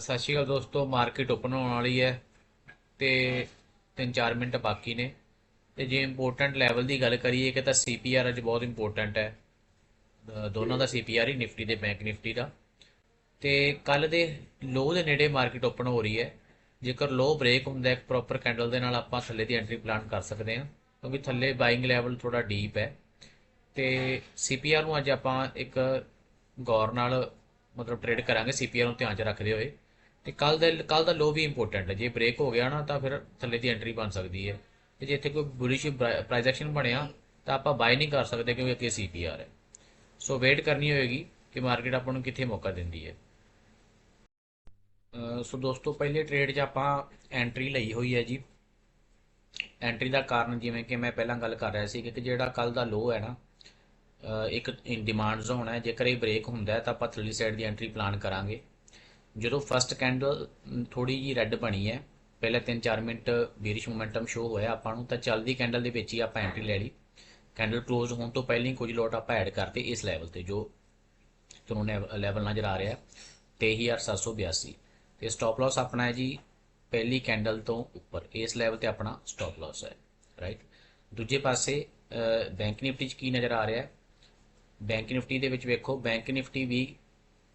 ਸਤਿ ਸ਼੍ਰੀ ਅਕਾਲ ਦੋਸਤੋ market open ਹੋਣ ਵਾਲੀ ਹੈ ਤੇ 3-4 ਮਿੰਟ ਬਾਕੀ ਨੇ। ਤੇ ਜੇ ਇੰਪੋਰਟੈਂਟ ਲੈਵਲ ਦੀ ਗੱਲ ਕਰੀਏ ਕਿ ਤਾਂ ਸੀਪੀਆਰ ਅੱਜ ਬਹੁਤ ਇੰਪੋਰਟੈਂਟ ਹੈ। ਦੋਨਾਂ ਦਾ ਸੀਪੀਆਰ ਹੀ ਨਿਫਟੀ ਦੇ ਬੈਂਕ ਨਿਫਟੀ ਦਾ। ਤੇ ਕੱਲ ਦੇ ਲੋ ਦੇ ਨੇੜੇ ਮਾਰਕੀਟ ਓਪਨ ਹੋ ਰਹੀ ਹੈ। ਜੇਕਰ ਲੋ ਬ੍ਰੇਕ ਹੁੰਦਾ, ਇੱਕ ਪ੍ਰੋਪਰ ਕੈਂਡਲ ਦੇ ਨਾਲ ਆਪਾਂ ਥੱਲੇ ਦੀ ਐਂਟਰੀ ਪਲਾਨ ਕਰ ਸਕਦੇ ਹਾਂ, ਕਿਉਂਕਿ ਥੱਲੇ ਬਾਇੰਗ ਲੈਵਲ ਥੋੜਾ ਡੀਪ ਹੈ। ਤੇ ਸੀਪੀਆਰ ਨੂੰ ਅੱਜ ਆਪਾਂ ਇੱਕ ਗੌਰ ਨਾਲ ਮਤਲਬ ਟ੍ਰੇਡ ਕਰਾਂਗੇ ਸੀਪੀਆਰ ਨੂੰ ਧਿਆਨ 'ਚ ਰੱਖਦੇ ਹੋਏ। ਤੇ ਕੱਲ ਦਾ ਕੱਲ ਦਾ ਲੋ ਵੀ ਇੰਪੋਰਟੈਂਟ ਹੈ। ਜੇ ਬ੍ਰੇਕ ਹੋ ਗਿਆ ਨਾ, ਤਾਂ ਫਿਰ ਥੱਲੇ ਦੀ ਐਂਟਰੀ ਬਣ ਸਕਦੀ ਹੈ। ਤੇ ਜੇ ਇੱਥੇ ਕੋਈ ਬੁਲਿਸ਼ ਪ੍ਰਾਈਸ ਐਕਸ਼ਨ ਬਣਿਆ, ਤਾਂ ਆਪਾਂ ਬਾਈ ਨਹੀਂ ਕਰ ਸਕਦੇ ਕਿਉਂਕਿ ਅੱਗੇ ਸੀਪੀਆਰ ਹੈ। ਸੋ ਵੇਟ ਕਰਨੀ ਹੋਏਗੀ ਕਿ ਮਾਰਕੀਟ ਆਪਾਂ ਨੂੰ ਕਿੱਥੇ ਮੌਕਾ ਦਿੰਦੀ ਹੈ। ਸੋ ਦੋਸਤੋ, ਪਹਿਲੇ ਟ੍ਰੇਡ 'ਚ ਆਪਾਂ ਐਂਟਰੀ ਲਈ ਹੋਈ ਹੈ ਜੀ। ਐਂਟਰੀ ਦਾ ਕਾਰਨ ਜਿਵੇਂ ਕਿ ਮੈਂ ਪਹਿਲਾਂ ਗੱਲ ਕਰ ਰਿਹਾ ਸੀ ਕਿ ਜਿਹੜਾ ਕੱਲ ਦਾ ਲੋ ਹੈ ਨਾ ਇੱਕ ਇਨ ਡਿਮਾਂਡ ਜ਼ੋਨ ਹੈ। ਜੇਕਰ ਇਹ ਬ੍ਰੇਕ ਹੁੰਦਾ ਤਾਂ ਆਪਾਂ ਥੱਲੇ ਸਾਈਡ ਦੀ ਐਂਟਰੀ ਪਲਾਨ ਕਰਾਂਗੇ। ਜਦੋਂ ਫਸਟ ਕੈਂਡਲ ਥੋੜੀ ਜੀ ਰੈੱਡ ਬਣੀ ਹੈ, ਪਹਿਲੇ 3-4 ਮਿੰਟ ਬੇਰਿਸ਼ ਮੋਮੈਂਟਮ ਸ਼ੋ ਹੋਇਆ, ਆਪਾਂ ਨੂੰ ਤਾਂ ਚੱਲਦੀ ਕੈਂਡਲ ਦੇ ਵਿੱਚ ਹੀ ਆਪਾਂ ਐਂਟਰੀ ਲੈ ਲਈ। ਕੈਂਡਲ ਕਲੋਜ਼ ਹੋਣ ਤੋਂ ਪਹਿਲਾਂ ਹੀ ਕੁਝ ਲੋਟ ਆਪਾਂ ਐਡ ਕਰਤੇ ਇਸ ਲੈਵਲ ਤੇ, ਜੋ ਤੁਹਾਨੂੰ ਲੈਵਲ ਨਜ਼ਰ ਆ ਰਿਹਾ ਹੈ। 23782 ਤੇ ਸਟਾਪ ਲਾਸ ਆਪਣਾ ਹੈ ਜੀ, ਪਹਿਲੀ ਕੈਂਡਲ ਤੋਂ ਉੱਪਰ, ਇਸ ਲੈਵਲ ਤੇ ਆਪਣਾ ਸਟਾਪ ਲਾਸ ਹੈ ਰਾਈਟ ਦੂਜੇ ਪਾਸੇ ਬੈਂਕ ਨਿਫਟੀ 'ਚ ਕੀ ਨਜ਼ਰ ਆ ਰਿਹਾ ਹੈ? ਬੈਂਕ ਨਿਫਟੀ ਦੇ ਵਿੱਚ ਵੇਖੋ ਬੈਂਕ ਨਿਫਟੀ ਵੀ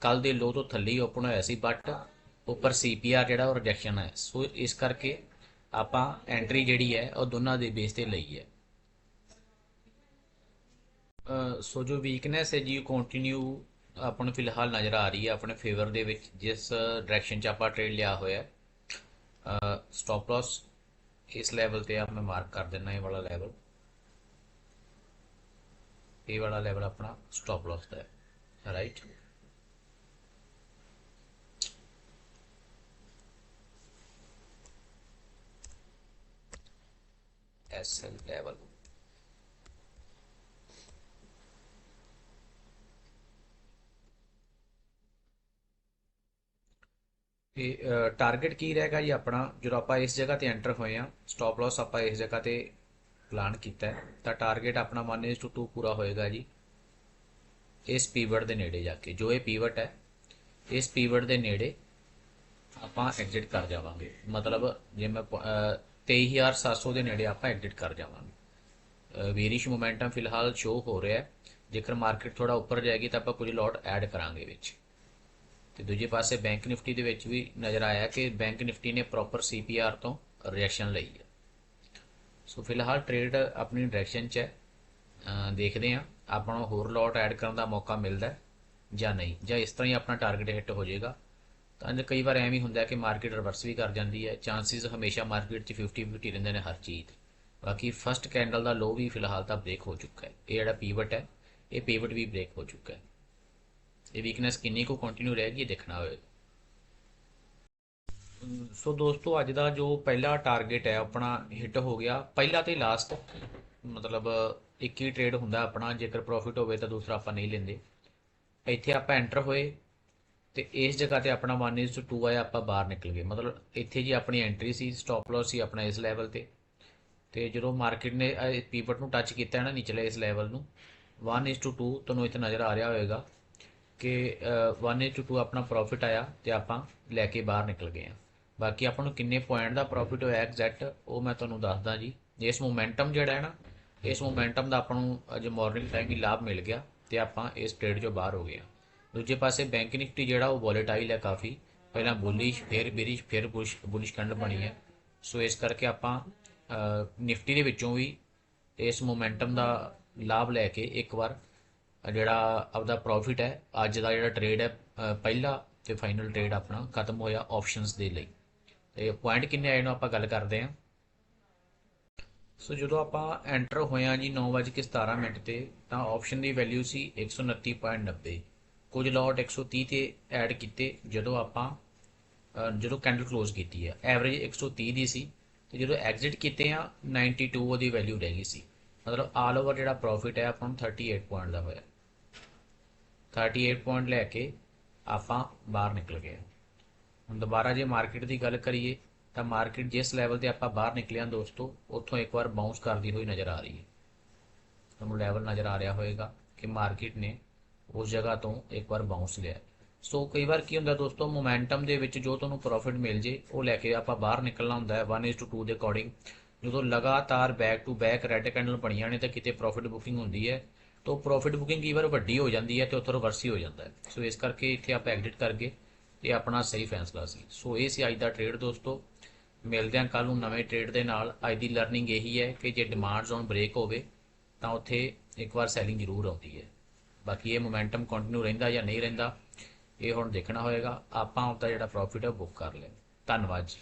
ਕੱਲ ਦੇ ਲੋ ਤੋਂ ਥੱਲੇ ਹੀ ਓਪਨ ਹੋਇਆ ਸੀ ਬਟ ਉੱਪਰ ਸੀਪੀਆਰ ਜਿਹੜਾ ਉਹ ਰਿਜੈਕਸ਼ਨ ਹੈ ਸੋ ਇਸ ਕਰਕੇ ਆਪਾਂ ਐਂਟਰੀ ਜਿਹੜੀ ਹੈ, ਉਹ ਦੋਨਾਂ ਦੇ ਬੇਸ ਤੇ ਲਈ ਹੈ। ਸੋ ਜੋ ਵੀਕਨੈਸ ਹੈ ਜੀ, ਉਹ ਕੰਟੀਨਿਊ ਆਪਾਂ ਨੂੰ ਫਿਲਹਾਲ ਨਜ਼ਰ ਆ ਰਹੀ ਹੈ, ਆਪਣੇ ਫੇਵਰ ਦੇ ਵਿੱਚ, ਜਿਸ ਡਾਇਰੈਕਸ਼ਨ 'ਚ ਆਪਾਂ ਟ੍ਰੇਡ ਲਿਆ ਹੋਇਆ ਹੈ। ਸਟਾਪ ਲਾਸ ਇਸ ਲੈਵਲ ਤੇ ਆਪ ਮੈਂ ਮਾਰਕ ਕਰ ਦਿੰਦਾ ਇਹ ਵਾਲਾ ਲੈਵਲ ਇਹ ਵਾਲਾ ਲੈਵਲ ਆਪਣਾ ਸਟਾਪ ਲਾਸ ਦਾ ਹੈ ਰਾਈਟ ਐਸਐਲ ਲੈਵਲ ਤੇ ਟਾਰਗੇਟ ਕੀ ਰਹੇਗਾ ਜੀ ਆਪਣਾ? ਜਦੋਂ ਆਪਾਂ ਇਸ ਜਗ੍ਹਾ ਤੇ ਐਂਟਰ ਹੋਏ ਆ ਸਟਾਪ ਲਾਸ ਆਪਾਂ ਇਸ ਜਗ੍ਹਾ ਤੇ ਪਲਾਨ ਕੀਤਾ ਤਾਂ ਟਾਰਗੇਟ ਆਪਣਾ 1:2 ਪੂਰਾ ਹੋਏਗਾ ਜੀ। ਇਸ ਪੀਵਟ ਦੇ ਨੇੜੇ ਜਾ ਕੇ, ਜੋ ਇਹ ਪੀਵਟ ਹੈ, ਇਸ ਪੀਵਟ ਦੇ ਨੇੜੇ ਆਪਾਂ ਐਗਜ਼ਿਟ ਕਰ ਜਾਵਾਂਗੇ। ਮਤਲਬ, ਜੇ ਮੈਂ 23700 ਦੇ ਨੇੜੇ ਆਪਾਂ ਐਗਜ਼ਿਟ ਕਰ ਜਾਵਾਂਗੇ। ਵੇਰਿਸ਼ ਮੋਮੈਂਟਮ ਫਿਲਹਾਲ ਸ਼ੋ ਹੋ ਰਿਹਾ ਹੈ। ਜੇਕਰ ਮਾਰਕੀਟ ਥੋੜਾ ਉੱਪਰ ਜਾਏਗੀ ਤਾਂ ਆਪਾਂ ਕੁਝ ਲੋਟ ਐਡ ਕਰਾਂਗੇ ਵਿੱਚ। ਤੇ ਦੂਜੇ ਪਾਸੇ ਬੈਂਕ ਨਿਫਟੀ ਦੇ ਵਿੱਚ ਵੀ ਨਜ਼ਰ ਆਇਆ ਕਿ ਬੈਂਕ ਨਿਫਟੀ ਨੇ ਪ੍ਰੋਪਰ ਸੀਪੀਆਰ ਤੋਂ ਰਿਐਕਸ਼ਨ ਲਈ ਹੈ। ਸੋ ਫਿਲਹਾਲ ਟ੍ਰੇਡ ਆਪਣੀ ਡਾਇਰੈਕਸ਼ਨ 'ਚ ਹੈ। ਦੇਖਦੇ ਹਾਂ ਆਪਾਂ ਨੂੰ ਹੋਰ ਲੋਟ ਐਡ ਕਰਨ ਦਾ ਮੌਕਾ ਮਿਲਦਾ ਜਾਂ ਨਹੀਂ, ਜਾਂ ਇਸ ਤਰ੍ਹਾਂ ਹੀ ਆਪਣਾ ਟਾਰਗੇਟ ਹਿੱਟ ਹੋ ਜਾਏਗਾ। ਤਾਂ ਜੇ ਕਈ ਵਾਰ ਐਵੇਂ ਹੁੰਦਾ ਕਿ ਮਾਰਕੀਟ ਰਿਵਰਸ ਵੀ ਕਰ ਜਾਂਦੀ ਹੈ ਚਾਂਸਸ ਹਮੇਸ਼ਾ ਮਾਰਕੀਟ 'ਚ 50 50 ਰਹਿੰਦੇ ਨੇ ਹਰ ਚੀਜ਼ ਦੇ। ਬਾਕੀ ਫਸਟ ਕੈਂਡਲ ਦਾ ਲੋ ਵੀ ਫਿਲਹਾਲ ਤਾਂ ਬ੍ਰੇਕ ਹੋ ਚੁੱਕਾ ਹੈ। ਇਹ ਜਿਹੜਾ ਪੀਵਟ ਹੈ, ਇਹ ਪੀਵਟ ਵੀ ਬ੍ਰੇਕ ਹੋ ਚੁੱਕਾ ਹੈ। ਇਹ ਵੀਕਨੈਸ ਕਿੰਨੀ ਕੁ ਕੰਟੀਨਿਊ ਰਹੇਗੀ ਇਹ ਦੇਖਣਾ ਹੋਵੇਗਾ ਸੋ ਦੋਸਤੋ, ਅੱਜ ਦਾ ਜੋ ਪਹਿਲਾ ਟਾਰਗੇਟ ਹੈ, ਆਪਣਾ ਹਿੱਟ ਹੋ ਗਿਆ। ਪਹਿਲਾ ਤੇ ਲਾਸਟ ਮਤਲਬ ਇੱਕ ਹੀ ਟ੍ਰੇਡ ਹੁੰਦਾ ਆਪਣਾ, ਜੇਕਰ ਪ੍ਰੋਫਿਟ ਹੋਵੇ ਤਾਂ ਦੂਸਰਾ ਆਪਾਂ ਨਹੀਂ ਲੈਂਦੇ। ਇੱਥੇ ਆਪਾਂ ਐਂਟਰ ਹੋਏ। ਤੇ ਇਸ ਜਗ੍ਹਾ ਤੇ ਆਪਣਾ 1:2 ਆਇਆ ਆਪਾਂ ਬਾਹਰ ਨਿਕਲ ਗਏ। ਮਤਲਬ ਇੱਥੇ ਜੀ ਆਪਣੀ ਐਂਟਰੀ ਸੀ ਸਟਾਪ ਲਾਸ ਸੀ ਆਪਣਾ ਇਸ ਲੈਵਲ ਤੇ। ਤੇ ਜਦੋਂ ਮਾਰਕੀਟ ਨੇ ਪੀਵਟ ਨੂੰ ਟੱਚ ਕੀਤਾ ਹੈ ਨਾ ਨਿਚਲੇ ਇਸ ਲੈਵਲ ਨੂੰ 1:2 ਤੁਹਾਨੂੰ ਇੱਥੇ ਨਜ਼ਰ ਆ ਰਿਹਾ ਹੋਵੇਗਾ ਕਿ 1:2 ਆਪਣਾ ਪ੍ਰੋਫਿਟ ਆਇਆ ਤੇ ਆਪਾਂ ਲੈ ਕੇ ਬਾਹਰ ਨਿਕਲ ਗਏ ਆ ਬਾਕੀ ਆਪਾਂ ਨੂੰ ਕਿੰਨੇ ਪੁਆਇੰਟ ਦਾ ਪ੍ਰੋਫਿਟ ਹੋਇਆ ਐਗਜ਼ੈਕਟ ਉਹ ਮੈਂ ਤੁਹਾਨੂੰ ਦੱਸਦਾ ਜੀ। ਇਸ ਮੋਮੈਂਟਮ ਜਿਹੜਾ ਹੈ ਨਾ, ਇਸ ਮੋਮੈਂਟਮ ਦਾ ਆਪਾਂ ਨੂੰ ਅੱਜ ਮਾਰਨਿੰਗ ਟਾਈਮ ਹੀ ਲਾਭ ਮਿਲ ਗਿਆ ਤੇ ਆਪਾਂ ਇਸ ਟ੍ਰੇਡ 'ਚੋਂ ਬਾਹਰ ਹੋ ਗਏ ਆ ਦੂਜੇ ਪਾਸੇ ਬੈਂਕ ਨਿਫਟੀ ਜਿਹੜਾ ਉਹ ਵੋਲੇਟਾਈਲ ਹੈ ਕਾਫੀ। ਪਹਿਲਾਂ ਬੁਲਿਸ਼ ਫਿਰ ਬੇਰਿਸ਼ ਫਿਰ ਬੁਲਿਸ਼ ਬੁਲਿਸ਼ ਕੈਂਡਲ ਬਣੀ ਹੈ। ਸੋ ਇਸ ਕਰਕੇ ਆਪਾਂ ਨਿਫਟੀ ਦੇ ਵਿੱਚੋਂ ਵੀ ਇਸ ਮੋਮੈਂਟਮ ਦਾ ਲਾਭ ਲੈ ਕੇ ਇੱਕ ਵਾਰ ਜਿਹੜਾ ਆਪਦਾ ਪ੍ਰੋਫਿਟ ਹੈ, ਅੱਜ ਦਾ ਜਿਹੜਾ ਟ੍ਰੇਡ ਹੈ ਪਹਿਲਾ ਤੇ ਫਾਈਨਲ ਟ੍ਰੇਡ ਆਪਣਾ ਖਤਮ ਹੋਇਆ ਆਪਸ਼ਨਸ ਦੇ ਲਈ। ਤੇ ਪੁਆਇੰਟ ਕਿੰਨੇ ਆਏ ਨੂੰ ਆਪਾਂ ਗੱਲ ਕਰਦੇ ਹਾਂ। ਸੋ ਜਦੋਂ ਆਪਾਂ ਐਂਟਰ ਹੋਇਆ ਜੀ 9:17 ਮਿੰਟ ਤੇ, ਤਾਂ ਆਪਸ਼ਨ ਦੀ ਵੈਲਿਊ ਸੀ 129.90 ਕੁਝ ਲੋਟ 130 ਤੇ ਐਡ ਕੀਤੇ, ਜਦੋਂ ਆਪਾਂ ਜਦੋਂ ਕੈਂਡਲ ਕਲੋਜ਼ ਕੀਤੀ ਹੈ ਐਵਰੇਜ 130 ਦੀ ਸੀ ਤੇ ਜਦੋਂ ਐਗਜ਼ਿਟ ਕੀਤੇ ਆ 92 ਉਹਦੀ ਵੈਲਿਊ ਰਹਿ ਗਈ ਸੀ। ਮਤਲਬ ਆਲ ਓਵਰ ਜਿਹੜਾ ਪ੍ਰੋਫਿਟ ਹੈ, ਆਪਾਂ ਨੂੰ 38 ਪੁਆਇੰਟ ਦਾ ਹੋਇਆ। 38 ਪੁਆਇੰਟ ਲੈ ਕੇ ਆਪਾਂ ਬਾਹਰ ਨਿਕਲ ਗਏ ਹੁਣ ਦੁਬਾਰਾ ਜੇ ਮਾਰਕੀਟ ਦੀ ਗੱਲ ਕਰੀਏ, ਤਾਂ ਮਾਰਕੀਟ ਜਿਸ ਲੈਵਲ ਤੇ ਆਪਾਂ ਬਾਹਰ ਨਿਕਲਿਆ ਦੋਸਤੋ, ਉੱਥੋਂ ਇੱਕ ਵਾਰ ਬਾਉਂਸ ਕਰਦੀ ਹੋਈ ਨਜ਼ਰ ਆ ਰਹੀ ਹੈ। ਤੁਹਾਨੂੰ ਲੈਵਲ ਨਜ਼ਰ ਆ ਰਿਹਾ ਹੋਵੇਗਾ ਕਿ ਮਾਰਕੀਟ ਨੇ ਉਸ ਜਗ੍ਹਾ ਤੋਂ ਇੱਕ ਵਾਰ ਬਾਉਂਸ ਲਿਆ। ਸੋ ਕਈ ਵਾਰ ਕੀ ਹੁੰਦਾ ਦੋਸਤੋ ਮੋਮੈਂਟਮ ਦੇ ਵਿੱਚ ਜੋ ਤੁਹਾਨੂੰ ਪ੍ਰੋਫਿਟ ਮਿਲ ਜੇ, ਉਹ ਲੈ ਕੇ ਆਪਾਂ ਬਾਹਰ ਨਿਕਲਣਾ ਹੁੰਦਾ ਹੈ 1:2 ਦੇ ਅਕੋਰਡਿੰਗ ਜਦੋਂ ਲਗਾਤਾਰ back to back red candle ਬਣੀਆਂ ਨੇ ਤਾਂ ਕਿਤੇ ਪ੍ਰੋਫਿਟ ਬੁਕਿੰਗ ਹੁੰਦੀ ਹੈ। ਤਾਂ ਪ੍ਰੋਫਿਟ ਬੁਕਿੰਗ ਕਈ ਵਾਰ ਵੱਡੀ ਹੋ ਜਾਂਦੀ ਹੈ ਤੇ ਉੱਥੋਂ ਰਿਵਰਸ ਹੀ ਹੋ ਜਾਂਦਾ ਹੈ। ਸੋ ਇਸ ਕਰਕੇ ਇੱਥੇ ਆਪਾਂ ਐਗਜ਼ਿਟ ਕਰਕੇ ਗਏ ਆਪਣਾ ਸਹੀ ਫੈਸਲਾ ਸੀ। ਸੋ ਇਹ ਸੀ ਅੱਜ ਦਾ ਟ੍ਰੇਡ ਦੋਸਤੋ। ਮਿਲਦੇ ਹਾਂ ਕੱਲ ਨੂੰ ਨਵੇਂ ਟ੍ਰੇਡ ਦੇ ਨਾਲ। ਅੱਜ ਦੀ ਲਰਨਿੰਗ ਇਹੀ ਹੈ ਕਿ ਜੇ ਡਿਮਾਂਡ ਜ਼ੋਨ ਬ੍ਰੇਕ ਹੋਵੇ, ਤਾਂ ਉੱਥੇ ਇੱਕ ਵਾਰ ਸੈਲਿੰਗ ਜ਼ਰੂਰ ਆਉਂਦੀ ਹੈ। ਬਾਕੀ ਇਹ ਮੋਮੈਂਟਮ ਕੰਟੀਨਿਊ ਰਹਿੰਦਾ ਜਾਂ ਨਹੀਂ ਰਹਿੰਦਾ, ਇਹ ਹੁਣ ਦੇਖਣਾ ਹੋਏਗਾ। ਆਪਾਂ ਉਹਦਾ ਜਿਹੜਾ ਪ੍ਰੋਫਿਟ ਹੈ ਬੁੱਕ ਕਰ ਲਿਆ ਧੰਨਵਾਦ ਜੀ।